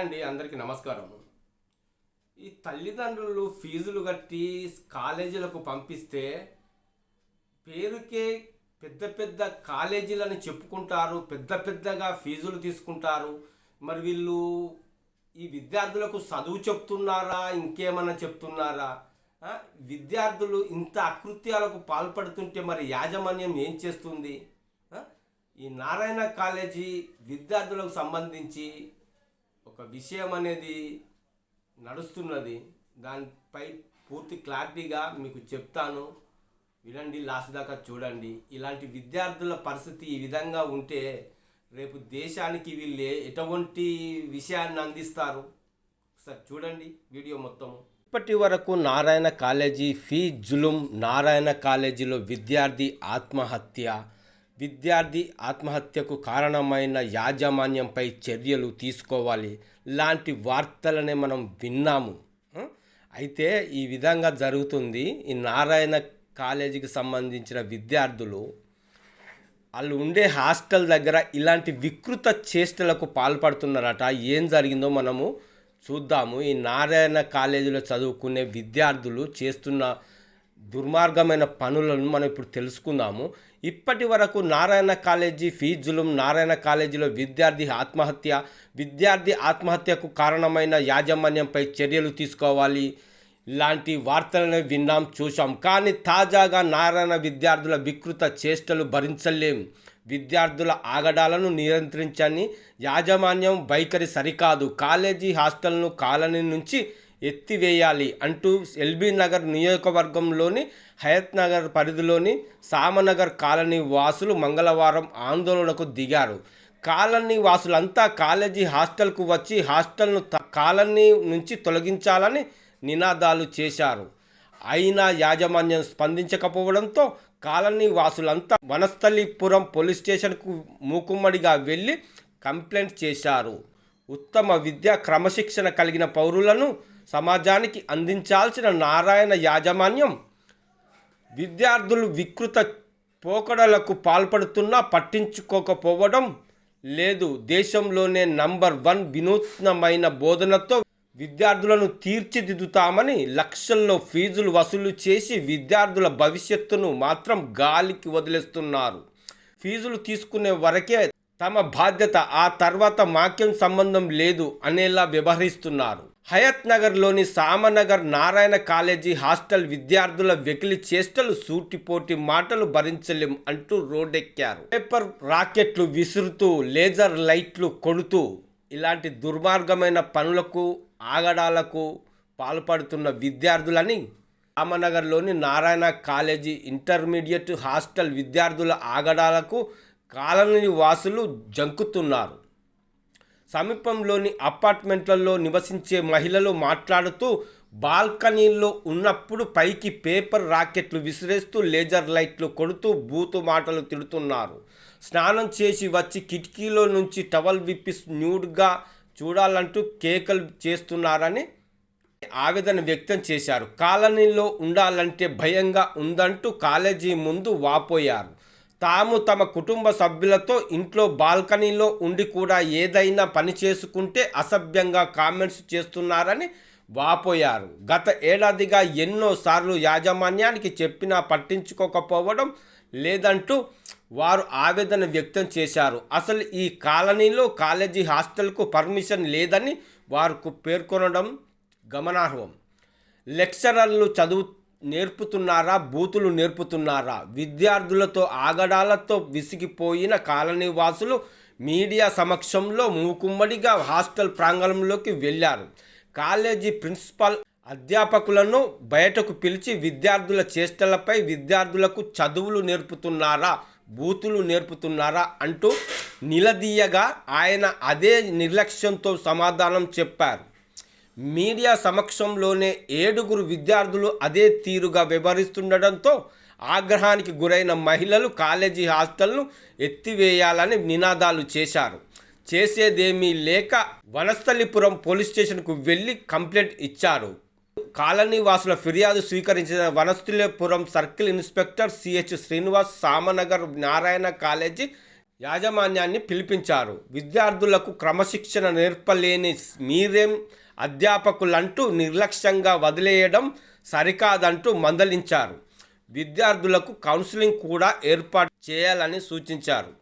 Hi అండి అందరికీ నమస్కారం. ఈ తల్లిదండ్రులు ఫీజులు కట్టి కాలేజీలకు పంపిస్తే పేరుకే పెద్ద పెద్ద కాలేజీలని చెప్పుకుంటారు పెద్ద పెద్దగా ఫీజులు తీసుకుంటారు. మరి వీళ్ళు ఈ విద్యార్థులకు చదువు చెప్తున్నారా ఇంకేమన్నా చెప్తున్నారా? విద్యార్థులు ఇంత అకృత్యాలకు పాల్పడుతుంటే మరి యాజమాన్యం ఏం చేస్తుంది? ఈ నారాయణ కాలేజీ విద్యార్థులకు సంబంధించి ఒక విషయం అనేది నడుస్తున్నది. దానిపై పూర్తి క్లారిటీగా మీకు చెప్తాను. వినండి లాస్ట్ దాకా చూడండి. ఇలాంటి విద్యార్థుల పరిస్థితి ఈ విధంగా ఉంటే రేపు దేశానికి వీళ్ళు ఎటువంటి విషయాన్ని అందిస్తారు? ఒకసారి చూడండి వీడియో మొత్తం ఇప్పటి వరకు నారాయణ కాలేజీ ఫీ జులుం నారాయణ కాలేజీలో విద్యార్థి ఆత్మహత్య విద్యార్థి ఆత్మహత్యకు కారణమైన యాజమాన్యంపై చర్యలు తీసుకోవాలి. లాంటి వార్తలనే మనం విన్నాము. అయితే ఈ విధంగా జరుగుతుంది. ఈ నారాయణ కాలేజీకి సంబంధించిన విద్యార్థులు వాళ్ళు ఉండే హాస్టల్ దగ్గర ఇలాంటి వికృత చేష్టలకు పాల్పడుతున్నారట. ఏం జరిగిందో మనము చూద్దాము. ఈ నారాయణ కాలేజీలో చదువుకునే విద్యార్థులు చేస్తున్న దుర్మార్గమైన పనులను మనం ఇప్పుడు తెలుసుకుందాము. ఇప్పటి వరకు నారాయణ కాలేజీ ఫీజులు నారాయణ కాలేజీలో విద్యార్థి ఆత్మహత్య విద్యార్థి ఆత్మహత్యకు కారణమైన యాజమాన్యంపై చర్యలు తీసుకోవాలి. లాంటి వార్తలను విన్నాం చూసాం కానీ తాజాగా నారాయణ విద్యార్థుల వికృత చేష్టలు భరించలేం. విద్యార్థుల ఆగడాలను నియంత్రించని యాజమాన్యం వైఖరి సరికాదు. కాలేజీ హాస్టల్ను కాలనీ నుంచి ఎత్తివేయాలి అంటూ ఎల్బీ నగర్ నియోజకవర్గంలోని హయత్ నగర్ పరిధిలోని సామనగర్ కాలనీ వాసులు మంగళవారం ఆందోళనకు దిగారు. కాలనీ వాసులంతా కాలేజీ హాస్టల్కు వచ్చి హాస్టల్ను త- కాలనీ నుంచి తొలగించాలని నినాదాలు చేశారు. అయినా యాజమాన్యం స్పందించకపోవడంతో కాలనీ వాసులంతా వనస్థలీపురం పోలీస్ స్టేషన్కు మూకుమ్మడిగా వెళ్ళి కంప్లైంట్ చేశారు. ఉత్తమ విద్య క్రమశిక్షణ కలిగిన పౌరులను సమాజానికి అందించాల్సిన నారాయణ యాజమాన్యం విద్యార్థులు వికృత పోకడలకు పాల్పడుతున్నా పట్టించుకోకపోవడం లేదు. దేశంలోనే నంబర్ వన్ వినూత్నమైన బోధనతో విద్యార్థులను తీర్చిదిద్దుతామని లక్షల్లో ఫీజులు వసూలు చేసి విద్యార్థుల భవిష్యత్తును మాత్రం గాలికి వదిలేస్తున్నారు. ఫీజులు తీసుకునే వరకే తమ బాధ్యత ఆ తర్వాత మాక్యం సంబంధం లేదు అనేలా వ్యవహరిస్తున్నారు. హయత్ నగర్లోని సామనగర్ నారాయణ కాలేజీ హాస్టల్ విద్యార్థుల వెకిలి చేష్టలు సూటిపోటి మాటలు భరించలేం అంటూ రోడ్డెక్కారు. పేపర్ రాకెట్లు విసురుతూ లేజర్ లైట్లు కొడుతూ ఇలాంటి దుర్మార్గమైన పనులకు ఆగడాలకు పాల్పడుతున్న విద్యార్థులని రామనగర్లోని నారాయణ కాలేజీ ఇంటర్మీడియట్ హాస్టల్ విద్యార్థుల ఆగడాలకు కాలనీ వాసులు జంకుతున్నారు. సమీపంలోని అపార్ట్మెంట్లలో నివసించే మహిళలు మాట్లాడుతూ బాల్కనీల్లో ఉన్నప్పుడు పైకి పేపర్ రాకెట్లు విసిరేస్తూ లేజర్ లైట్లు కొడుతూ బూతు మాటలు తిడుతున్నారు. స్నానం చేసి వచ్చి కిటికీలో నుంచి టవల్ విప్పి న్యూడ్గా చూడాలంటూ కేకలు చేస్తున్నారని ఆవేదన వ్యక్తం చేశారు. కాలనీలో ఉండాలంటే భయంగా ఉందంటూ కాలేజీ ముందు వాపోయారు. తాము తమ కుటుంబ సభ్యులతో ఇంట్లో బాల్కనీలో ఉండి కూడా ఏదైనా పని చేసుకుంటే అసభ్యంగా కామెంట్స్ చేస్తున్నారని వాపోయారు. గత ఏడాదిగా ఎన్నోసార్లు యాజమాన్యానికి చెప్పినా పట్టించుకోకపోవడం లేదంటూ వారు ఆవేదన వ్యక్తం చేశారు. అసలు ఈ కాలనీలో కాలేజీ హాస్టల్కు పర్మిషన్ లేదని వారు పేర్కొనడం గమనార్హం. లెక్చరర్లు చదువు నేర్పుతున్నారా? బూతులు నేర్పుతున్నారా? విద్యార్థులతో ఆగడాలతో విసిగిపోయిన కాలనీ వాసులు మీడియా సమక్షంలో మూకుమ్మడిగా హాస్టల్ ప్రాంగణంలోకి వెళ్ళారు. కాలేజీ ప్రిన్సిపాల్ అధ్యాపకులను బయటకు పిలిచి విద్యార్థుల చేష్టలపై విద్యార్థులకు చదువులు నేర్పుతున్నారా? బూతులు నేర్పుతున్నారా? అంటూ నిలదీయగా ఆయన అదే నిర్లక్ష్యంతో సమాధానం చెప్పారు. మీడియా సమక్షంలోనే ఏడుగురు విద్యార్థులు అదే తీరుగా వ్యవహరిస్తుండటంతో ఆగ్రహానికి గురైన మహిళలు కాలేజీ హాస్టల్ను ఎత్తివేయాలని నినాదాలు చేశారు. చేసేదేమీ లేక వనస్థలిపురం పోలీస్ స్టేషన్కు వెళ్ళి కంప్లైంట్ ఇచ్చారు. కాలనీ వాసుల ఫిర్యాదు స్వీకరించిన Vanasthalipuram circle inspector CH Srinivas Samanagar Narayana college యాజమాన్యాన్ని పిలిపించారు. విద్యార్థులకు క్రమశిక్షణ నేర్పలేని మీరేం అధ్యాపకులంటూ నిర్లక్ష్యంగా వదిలేయడం సరికాదంటూ మందలించారు. విద్యార్థులకు కౌన్సిలింగ్ కూడా ఏర్పాటు చేయాలని సూచించారు.